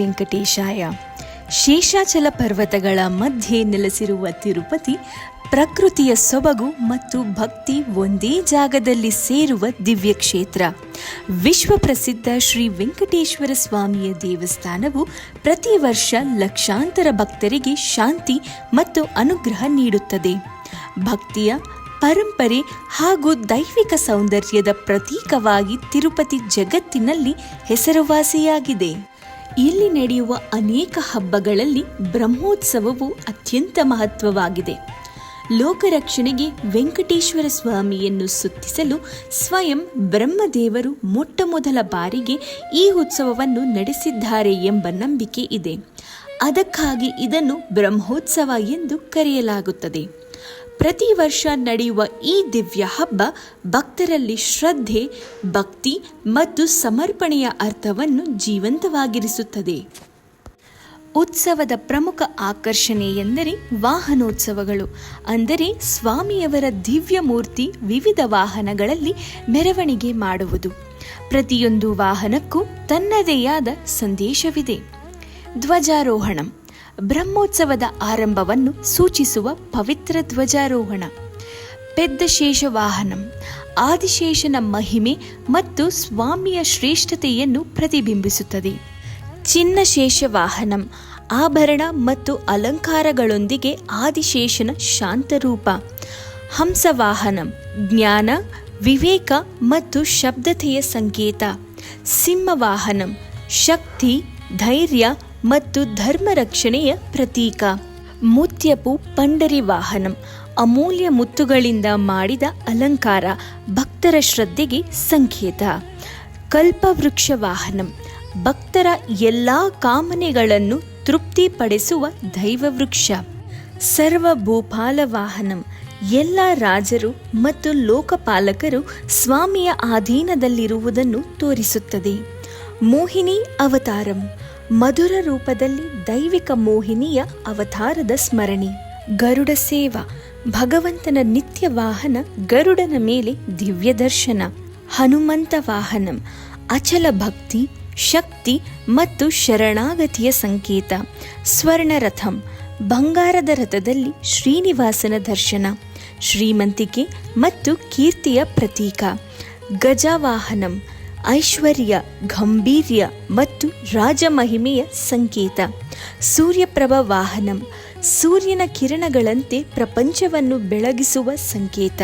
ವೆಂಕಟೇಶಾಯ. ಶೇಷಾಚಲ ಪರ್ವತಗಳ ಮಧ್ಯೆ ನೆಲೆಸಿರುವ ತಿರುಪತಿ ಪ್ರಕೃತಿಯ ಸೊಬಗು ಮತ್ತು ಭಕ್ತಿ ಒಂದೇ ಜಾಗದಲ್ಲಿ ಸೇರುವ ದಿವ್ಯ ಕ್ಷೇತ್ರ ವಿಶ್ವ ಪ್ರಸಿದ್ಧ ಶ್ರೀ ವೆಂಕಟೇಶ್ವರ ಸ್ವಾಮಿಯ ದೇವಸ್ಥಾನವು ಪ್ರತಿ ವರ್ಷ ಲಕ್ಷಾಂತರ ಭಕ್ತರಿಗೆ ಶಾಂತಿ ಮತ್ತು ಅನುಗ್ರಹ ನೀಡುತ್ತದೆ. ಭಕ್ತಿಯ ಪರಂಪರೆ ಹಾಗೂ ದೈವಿಕ ಸೌಂದರ್ಯದ ಪ್ರತೀಕವಾಗಿ ತಿರುಪತಿ ಜಗತ್ತಿನಲ್ಲಿ ಹೆಸರುವಾಸಿಯಾಗಿದೆ. ಇಲ್ಲಿ ನಡೆಯುವ ಅನೇಕ ಹಬ್ಬಗಳಲ್ಲಿ ಬ್ರಹ್ಮೋತ್ಸವವು ಅತ್ಯಂತ ಮಹತ್ವವಾಗಿದೆ. ಲೋಕರಕ್ಷಣೆಗೆ ವೆಂಕಟೇಶ್ವರ ಸ್ವಾಮಿಯನ್ನು ಸುತ್ತಿಸಲು ಸ್ವಯಂ ಬ್ರಹ್ಮದೇವರು ಮೊಟ್ಟಮೊದಲ ಬಾರಿಗೆ ಈ ಉತ್ಸವವನ್ನು ನಡೆಸಿದ್ದಾರೆ ಎಂಬ ನಂಬಿಕೆ ಇದೆ. ಅದಕ್ಕಾಗಿ ಇದನ್ನು ಬ್ರಹ್ಮೋತ್ಸವ ಎಂದು ಕರೆಯಲಾಗುತ್ತದೆ. ಪ್ರತಿ ವರ್ಷ ನಡೆಯುವ ಈ ದಿವ್ಯ ಹಬ್ಬ ಭಕ್ತರಲ್ಲಿ ಶ್ರದ್ಧೆ, ಭಕ್ತಿ ಮತ್ತು ಸಮರ್ಪಣೆಯ ಅರ್ಥವನ್ನು ಜೀವಂತವಾಗಿರಿಸುತ್ತದೆ. ಉತ್ಸವದ ಪ್ರಮುಖ ಆಕರ್ಷಣೆ ಎಂದರೆ ವಾಹನೋತ್ಸವಗಳು. ಅಂದರೆ ಸ್ವಾಮಿಯವರ ದಿವ್ಯ ಮೂರ್ತಿ ವಿವಿಧ ವಾಹನಗಳಲ್ಲಿ ಮೆರವಣಿಗೆ ಮಾಡುವುದು. ಪ್ರತಿಯೊಂದು ವಾಹನಕ್ಕೂ ತನ್ನದೇ ಆದ ಸಂದೇಶವಿದೆ. ಧ್ವಜಾರೋಹಣಂ. ಬ್ರಹ್ಮೋತ್ಸವದ ಆರಂಭವನ್ನು ಸೂಚಿಸುವ ಪವಿತ್ರ ಧ್ವಜಾರೋಹಣ. ಪೆದ್ದ ಶೇಷ ವಾಹನಂ, ಆದಿಶೇಷನ ಮಹಿಮೆ ಮತ್ತು ಸ್ವಾಮಿಯ ಶ್ರೇಷ್ಠತೆಯನ್ನು ಪ್ರತಿಬಿಂಬಿಸುತ್ತದೆ. ಚಿನ್ನಶೇಷ ವಾಹನಂ, ಆಭರಣ ಮತ್ತು ಅಲಂಕಾರಗಳೊಂದಿಗೆ ಆದಿಶೇಷನ ಶಾಂತರೂಪ. ಹಂಸವಾಹನಂ, ಜ್ಞಾನ, ವಿವೇಕ ಮತ್ತು ಶಬ್ದತೆಯ ಸಂಕೇತ. ಸಿಂಹವಾಹನಂ, ಶಕ್ತಿ, ಧೈರ್ಯ ಮತ್ತು ಧರ್ಮ ರಕ್ಷಣೆಯ ಪ್ರತೀಕ. ಮುತ್ಯಪು ಪಂಡರಿ ವಾಹನಂ. ಅಮೂಲ್ಯ ಮುತ್ತುಗಳಿಂದ ಮಾಡಿದ ಅಲಂಕಾರ ಭಕ್ತರ ಶ್ರದ್ಧೆಗೆ ಸಂಕೇತ. ಕಲ್ಪವೃಕ್ಷ ವಾಹನಂ. ಭಕ್ತರ ಎಲ್ಲ ಕಾಮನೆಗಳನ್ನು ತೃಪ್ತಿಪಡಿಸುವ ದೈವವೃಕ್ಷ. ಸರ್ವಭೂಪಾಲ ವಾಹನಂ. ಎಲ್ಲ ರಾಜರು ಮತ್ತು ಲೋಕಪಾಲಕರು ಸ್ವಾಮಿಯ ಅಧೀನದಲ್ಲಿರುವುದನ್ನು ತೋರಿಸುತ್ತದೆ. ಮೋಹಿನಿ ಅವತಾರಂ. ಮಧುರ ರೂಪದಲ್ಲಿ ದೈವಿಕ ಮೋಹಿನಿಯ ಅವತಾರದ ಸ್ಮರಣೆ. ಗರುಡ ಸೇವಾ, ಭಗವಂತನ ನಿತ್ಯ ವಾಹನ, ಗರುಡನ ಮೇಲೆ ದಿವ್ಯ ದರ್ಶನ. ಹನುಮಂತ ವಾಹನಂ, ಅಚಲ ಭಕ್ತಿ, ಶಕ್ತಿ ಮತ್ತು ಶರಣಾಗತಿಯ ಸಂಕೇತ. ಸ್ವರ್ಣರಥಂ, ಬಂಗಾರದ ರಥದಲ್ಲಿ ಶ್ರೀನಿವಾಸನ ದರ್ಶನ. ಶ್ರೀಮಂತಿಕೆ ಮತ್ತು ಕೀರ್ತಿಯ ಪ್ರತೀಕ. ಗಜವಾಹನಂ ಐಶ್ವರ್ಯ, ಗಂಭೀರ್ಯ ಮತ್ತು ರಾಜಮಹಿಮೆಯ ಸಂಕೇತ. ಸೂರ್ಯಪ್ರಭ ವಾಹನಂ ಸೂರ್ಯನ ಕಿರಣಗಳಂತೆ ಪ್ರಪಂಚವನ್ನು ಬೆಳಗಿಸುವ ಸಂಕೇತ.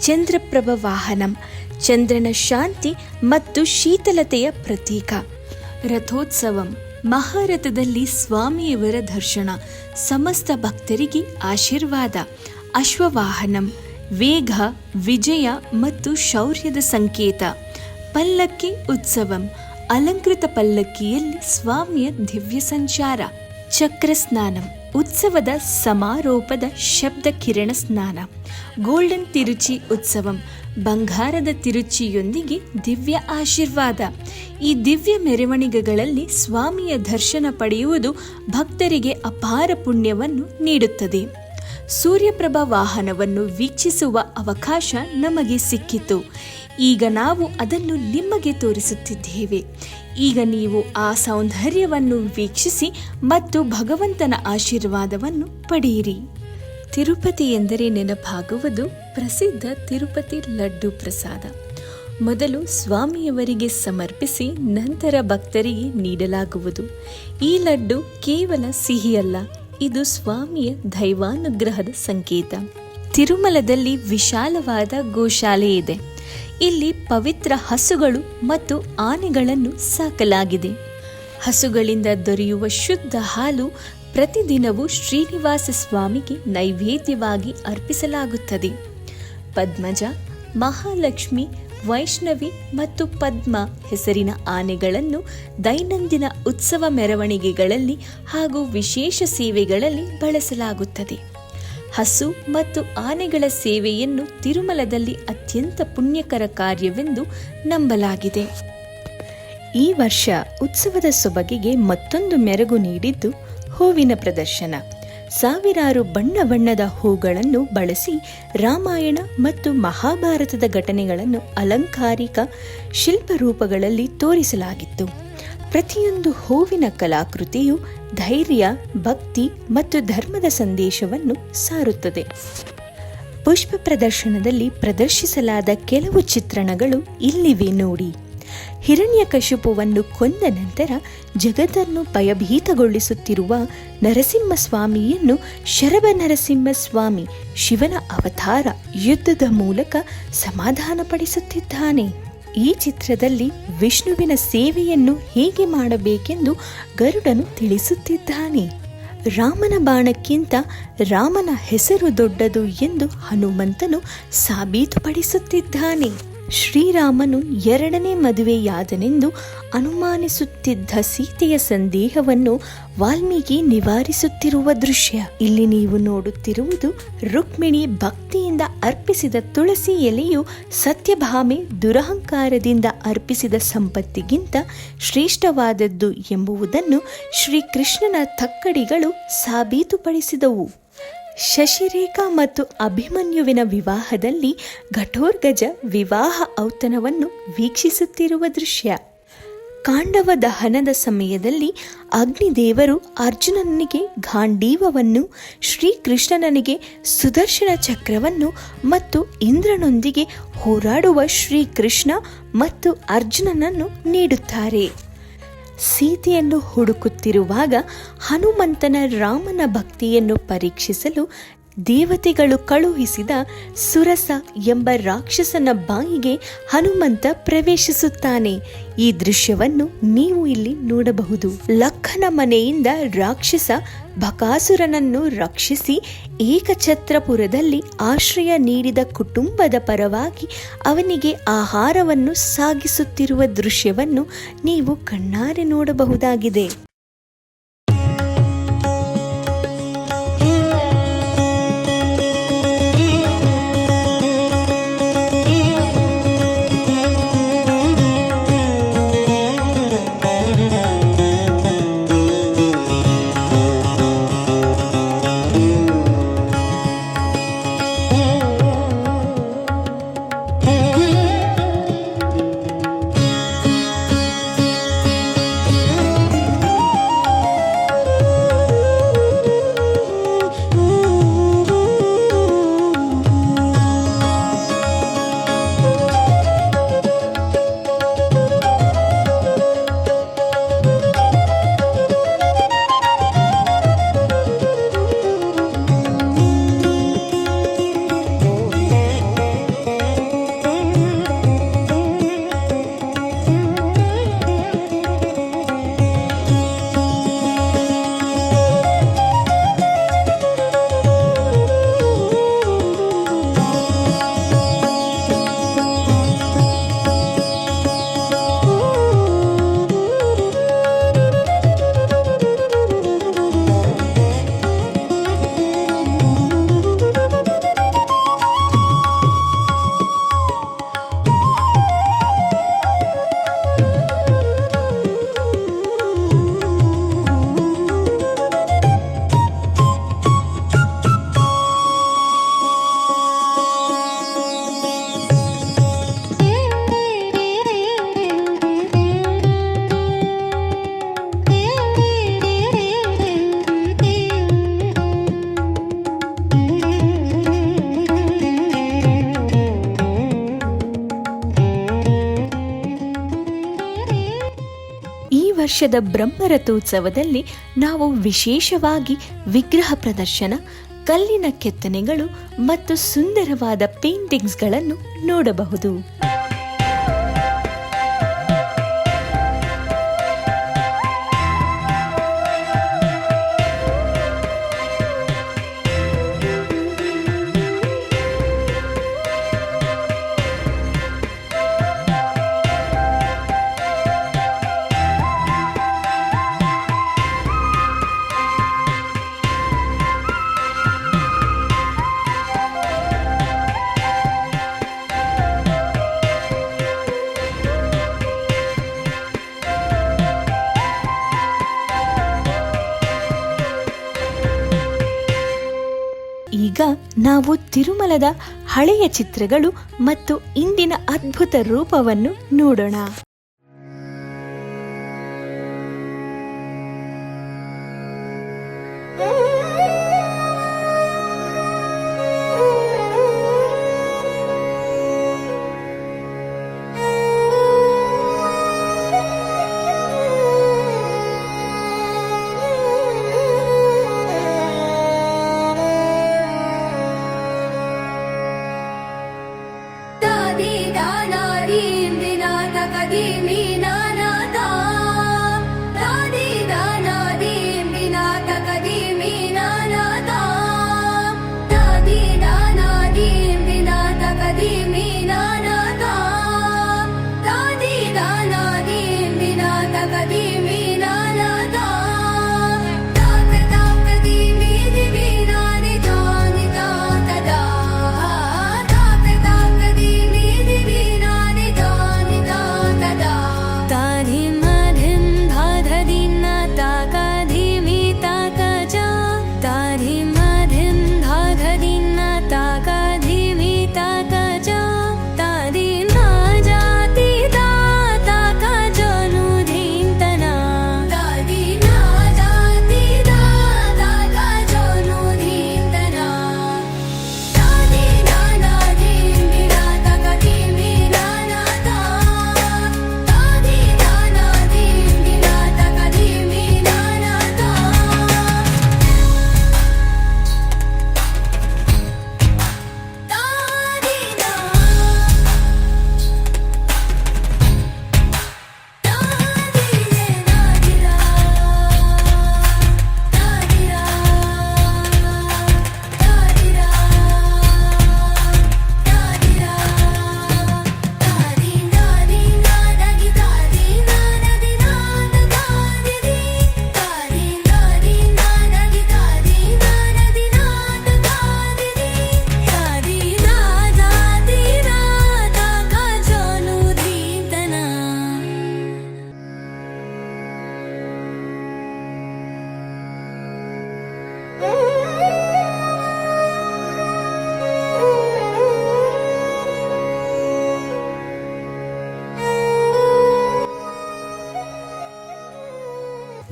ಚಂದ್ರಪ್ರಭ ವಾಹನಂ ಚಂದ್ರನ ಶಾಂತಿ ಮತ್ತು ಶೀತಲತೆಯ ಪ್ರತೀಕ. ರಥೋತ್ಸವಂ, ಮಹಾರಥದಲ್ಲಿ ಸ್ವಾಮಿಯವರ ದರ್ಶನ, ಸಮಸ್ತ ಭಕ್ತರಿಗೆ ಆಶೀರ್ವಾದ. ಅಶ್ವವಾಹನಂ, ವೇಗ, ವಿಜಯ ಮತ್ತು ಶೌರ್ಯದ ಸಂಕೇತ. ಪಲ್ಲಕ್ಕಿ ಉತ್ಸವಂ. ಅಲಂಕೃತ ಪಲ್ಲಕ್ಕಿಯಲ್ಲಿ ಸ್ವಾಮಿಯ ದಿವ್ಯ ಸಂಚಾರ. ಚಕ್ರ ಸ್ನಾನಂ. ಉತ್ಸವದ ಸಮಾರೋಪದ ಶಬ್ದ ಕಿರಣ ಸ್ನಾನ. ಗೋಲ್ಡನ್ ತಿರುಚಿ ಉತ್ಸವಂ. ಬಂಗಾರದ ತಿರುಚಿಯೊಂದಿಗೆ ದಿವ್ಯ ಆಶೀರ್ವಾದ. ಈ ದಿವ್ಯ ಮೆರವಣಿಗೆಗಳಲ್ಲಿ ಸ್ವಾಮಿಯ ದರ್ಶನ ಪಡೆಯುವುದು ಭಕ್ತರಿಗೆ ಅಪಾರ ಪುಣ್ಯವನ್ನು ನೀಡುತ್ತದೆ. ಸೂರ್ಯಪ್ರಭ ವಾಹನವನ್ನು ವೀಕ್ಷಿಸುವ ಅವಕಾಶ ನಮಗೆ ಸಿಕ್ಕಿತು. ಈಗ ನಾವು ಅದನ್ನು ನಿಮಗೆ ತೋರಿಸುತ್ತಿದ್ದೇವೆ. ಈಗ ನೀವು ಆ ಸೌಂದರ್ಯವನ್ನು ವೀಕ್ಷಿಸಿ ಮತ್ತು ಭಗವಂತನ ಆಶೀರ್ವಾದವನ್ನು ಪಡೆಯಿರಿ. ತಿರುಪತಿ ಎಂದರೆ ನೆನಪಾಗುವುದು ಪ್ರಸಿದ್ಧ ತಿರುಪತಿ ಲಡ್ಡು ಪ್ರಸಾದ. ಮೊದಲು ಸ್ವಾಮಿಯವರಿಗೆ ಸಮರ್ಪಿಸಿ ನಂತರ ಭಕ್ತರಿಗೆ ನೀಡಲಾಗುವುದು. ಈ ಲಡ್ಡು ಕೇವಲ ಸಿಹಿಯಲ್ಲ ಇದು ಸ್ವಾಮಿಯ ದೈವಾನುಗ್ರಹದ ಸಂಕೇತ. ತಿರುಮಲದಲ್ಲಿ ವಿಶಾಲವಾದ ಗೋಶಾಲೆ ಇದೆ. ಇಲ್ಲಿ ಪವಿತ್ರ ಹಸುಗಳು ಮತ್ತು ಆನೆಗಳನ್ನು ಸಾಕಲಾಗಿದೆ. ಹಸುಗಳಿಂದ ದೊರೆಯುವ ಶುದ್ಧ ಹಾಲು ಪ್ರತಿದಿನವೂ ಶ್ರೀನಿವಾಸ ಸ್ವಾಮಿಗೆ ನೈವೇದ್ಯವಾಗಿ ಅರ್ಪಿಸಲಾಗುತ್ತದೆ. ಪದ್ಮಜ, ಮಹಾಲಕ್ಷ್ಮಿ ವೈಷ್ಣವಿ ಮತ್ತು ಪದ್ಮ ಹೆಸರಿನ ಆನೆಗಳನ್ನು ದೈನಂದಿನ ಉತ್ಸವ ಮೆರವಣಿಗೆಗಳಲ್ಲಿ ಹಾಗೂ ವಿಶೇಷ ಸೇವೆಗಳಲ್ಲಿ ಬಳಸಲಾಗುತ್ತದೆ. ಹಸು ಮತ್ತು ಆನೆಗಳ ಸೇವೆಯನ್ನು ತಿರುಮಲದಲ್ಲಿ ಅತ್ಯಂತ ಪುಣ್ಯಕರ ಕಾರ್ಯವೆಂದು ನಂಬಲಾಗಿದೆ. ಈ ವರ್ಷ ಉತ್ಸವದ ಸೊಬಗಿಗೆ ಮತ್ತೊಂದು ಮೆರಗು ನೀಡಿದ್ದು ಹೂವಿನ ಪ್ರದರ್ಶನ. ಸಾವಿರಾರು ಬಣ್ಣ ಬಣ್ಣದ ಹೂಗಳನ್ನು ಬಳಸಿ ರಾಮಾಯಣ ಮತ್ತು ಮಹಾಭಾರತದ ಘಟನೆಗಳನ್ನು ಅಲಂಕಾರಿಕ ಶಿಲ್ಪರೂಪಗಳಲ್ಲಿ ತೋರಿಸಲಾಗಿತ್ತು. ಪ್ರತಿಯೊಂದು ಹೂವಿನ ಕಲಾಕೃತಿಯು ಧೈರ್ಯ, ಭಕ್ತಿ ಮತ್ತು ಧರ್ಮದ ಸಂದೇಶವನ್ನು ಸಾರುತ್ತದೆ. ಪುಷ್ಪ ಪ್ರದರ್ಶನದಲ್ಲಿ ಪ್ರದರ್ಶಿಸಲಾದ ಕೆಲವು ಚಿತ್ರಣಗಳು ಇಲ್ಲಿವೆ ನೋಡಿ. ಹಿರಣ್ಯಕಶಿಪುವನ್ನು ಕೊಂದ ನಂತರ ಜಗತ್ತನ್ನು ಭಯಭೀತಗೊಳಿಸುತ್ತಿರುವ ನರಸಿಂಹಸ್ವಾಮಿಯನ್ನು ಶರಭ ನರಸಿಂಹಸ್ವಾಮಿ ಶಿವನ ಅವತಾರ ಯುದ್ಧದ ಮೂಲಕ ಸಮಾಧಾನಪಡಿಸುತ್ತಿದ್ದಾನೆ. ಈ ಚಿತ್ರದಲ್ಲಿ ವಿಷ್ಣುವಿನ ಸೇವೆಯನ್ನು ಹೇಗೆ ಮಾಡಬೇಕೆಂದು ಗರುಡನು ತಿಳಿಸುತ್ತಿದ್ದಾನೆ. ರಾಮನ ಬಾಣಕ್ಕಿಂತ ರಾಮನ ಹೆಸರು ದೊಡ್ಡದು ಎಂದು ಹನುಮಂತನು ಸಾಬೀತುಪಡಿಸುತ್ತಿದ್ದಾನೆ. ಶ್ರೀರಾಮನು ಎರಡನೇ ಮದುವೆಯಾದನೆಂದು ಅನುಮಾನಿಸುತ್ತಿದ್ದ ಸೀತೆಯ ಸಂದೇಹವನ್ನು ವಾಲ್ಮೀಕಿ ನಿವಾರಿಸುತ್ತಿರುವ ದೃಶ್ಯ. ಇಲ್ಲಿ ನೀವು ನೋಡುತ್ತಿರುವುದು ರುಕ್ಮಿಣಿ ಭಕ್ತಿಯಿಂದ ಅರ್ಪಿಸಿದ ತುಳಸಿ ಎಲೆಯು ಸತ್ಯಭಾಮೆ ದುರಹಂಕಾರದಿಂದ ಅರ್ಪಿಸಿದ ಸಂಪತ್ತಿಗಿಂತ ಶ್ರೇಷ್ಠವಾದದ್ದು ಎಂಬುವುದನ್ನು ಶ್ರೀಕೃಷ್ಣನ ತಕ್ಕಡಿಗಳು ಸಾಬೀತುಪಡಿಸಿದವು. ಶಶಿರೇಖಾ ಮತ್ತು ಅಭಿಮನ್ಯುವಿನ ವಿವಾಹದಲ್ಲಿ ಘಟೋರ್ಗಜ ವಿವಾಹ ಔತಣವನ್ನು ವೀಕ್ಷಿಸುತ್ತಿರುವ ದೃಶ್ಯ. ಕಾಂಡವ ದಹನದ ಸಮಯದಲ್ಲಿ ಅಗ್ನಿದೇವರು ಅರ್ಜುನನಿಗೆ ಗಾಂಡೀವವನ್ನು ಶ್ರೀಕೃಷ್ಣನಿಗೆ ಸುದರ್ಶನ ಚಕ್ರವನ್ನು ಮತ್ತು ಇಂದ್ರನೊಂದಿಗೆ ಹೋರಾಡುವ ಶ್ರೀಕೃಷ್ಣ ಮತ್ತು ಅರ್ಜುನನನ್ನು ನೀಡುತ್ತಾರೆ. ಸೀತೆಯನ್ನು ಹುಡುಕುತ್ತಿರುವಾಗ ಹನುಮಂತನ ರಾಮನ ಭಕ್ತಿಯನ್ನು ಪರೀಕ್ಷಿಸಲು ದೇವತೆಗಳು ಕಳುಹಿಸಿದ ಸುರಸ ಎಂಬ ರಾಕ್ಷಸನ ಬಾಯಿಗೆ ಹನುಮಂತ ಪ್ರವೇಶಿಸುತ್ತಾನೆ. ಈ ದೃಶ್ಯವನ್ನು ನೀವು ಇಲ್ಲಿ ನೋಡಬಹುದು. ಲಕ್ಕನ ಮನೆಯಿಂದ ರಾಕ್ಷಸ ಬಕಾಸುರನನ್ನು ರಕ್ಷಿಸಿ ಏಕಛತ್ರಪುರದಲ್ಲಿ ಆಶ್ರಯ ನೀಡಿದ ಕುಟುಂಬದ ಪರವಾಗಿ ಅವನಿಗೆ ಆಹಾರವನ್ನು ಸಾಗಿಸುತ್ತಿರುವ ದೃಶ್ಯವನ್ನು ನೀವು ಕಣ್ಣಾರೆ ನೋಡಬಹುದಾಗಿದೆ. ವರ್ಷದ ಬ್ರಹ್ಮರಥೋತ್ಸವದಲ್ಲಿ ನಾವು ವಿಶೇಷವಾಗಿ ವಿಗ್ರಹ ಪ್ರದರ್ಶನ ಕಲ್ಲಿನ ಕೆತ್ತನೆಗಳು ಮತ್ತು ಸುಂದರವಾದ ಪೇಂಟಿಂಗ್ಸ್ಗಳನ್ನು ನೋಡಬಹುದು. ನಾವು ತಿರುಮಲದ ಹಳೆಯ ಚಿತ್ರಗಳು ಮತ್ತು ಇಂದಿನ ಅದ್ಭುತ ರೂಪವನ್ನು ನೋಡೋಣ.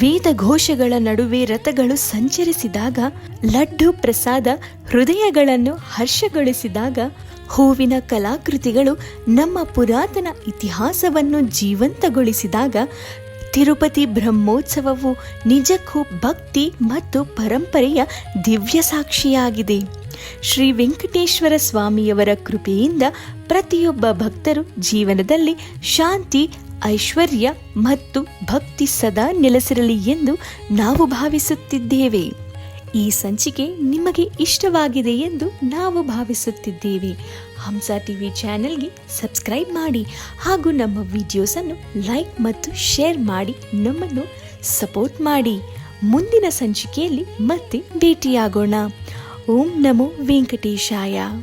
ವೇದ ಘೋಷಗಳ ನಡುವೆ ರಥಗಳು ಸಂಚರಿಸಿದಾಗ, ಲಡ್ಡು ಪ್ರಸಾದ ಹೃದಯಗಳನ್ನು ಹರ್ಷಗೊಳಿಸಿದಾಗ, ಹೂವಿನ ಕಲಾಕೃತಿಗಳು ನಮ್ಮ ಪುರಾತನ ಇತಿಹಾಸವನ್ನು ಜೀವಂತಗೊಳಿಸಿದಾಗ, ತಿರುಪತಿ ಬ್ರಹ್ಮೋತ್ಸವವು ನಿಜಕ್ಕೂ ಭಕ್ತಿ ಮತ್ತು ಪರಂಪರೆಯ ದಿವ್ಯ ಸಾಕ್ಷಿಯಾಗಿದೆ. ಶ್ರೀ ವೆಂಕಟೇಶ್ವರ ಸ್ವಾಮಿಯವರ ಕೃಪೆಯಿಂದ ಪ್ರತಿಯೊಬ್ಬ ಭಕ್ತರು ಜೀವನದಲ್ಲಿ ಶಾಂತಿ ಐಶ್ವರ್ಯ ಮತ್ತು ಭಕ್ತಿ ಸದಾ ನೆಲೆಸಿರಲಿ ಎಂದು ನಾವು ಭಾವಿಸುತ್ತಿದ್ದೇವೆ. ಈ ಸಂಚಿಕೆ ನಿಮಗೆ ಇಷ್ಟವಾಗಿದೆ ಎಂದು ನಾವು ಭಾವಿಸುತ್ತಿದ್ದೇವೆ. ಹಂಸ ಟಿವಿ ಚಾನೆಲ್ಗೆ ಸಬ್ಸ್ಕ್ರೈಬ್ ಮಾಡಿ ಹಾಗೂ ನಮ್ಮ ವಿಡಿಯೋಸನ್ನು ಲೈಕ್ ಮತ್ತು ಶೇರ್ ಮಾಡಿ ನಮ್ಮನ್ನು ಸಪೋರ್ಟ್ ಮಾಡಿ. ಮುಂದಿನ ಸಂಚಿಕೆಯಲ್ಲಿ ಮತ್ತೆ ಭೇಟಿಯಾಗೋಣ. ಓಂ ನಮೋ ವೆಂಕಟೇಶಾಯ.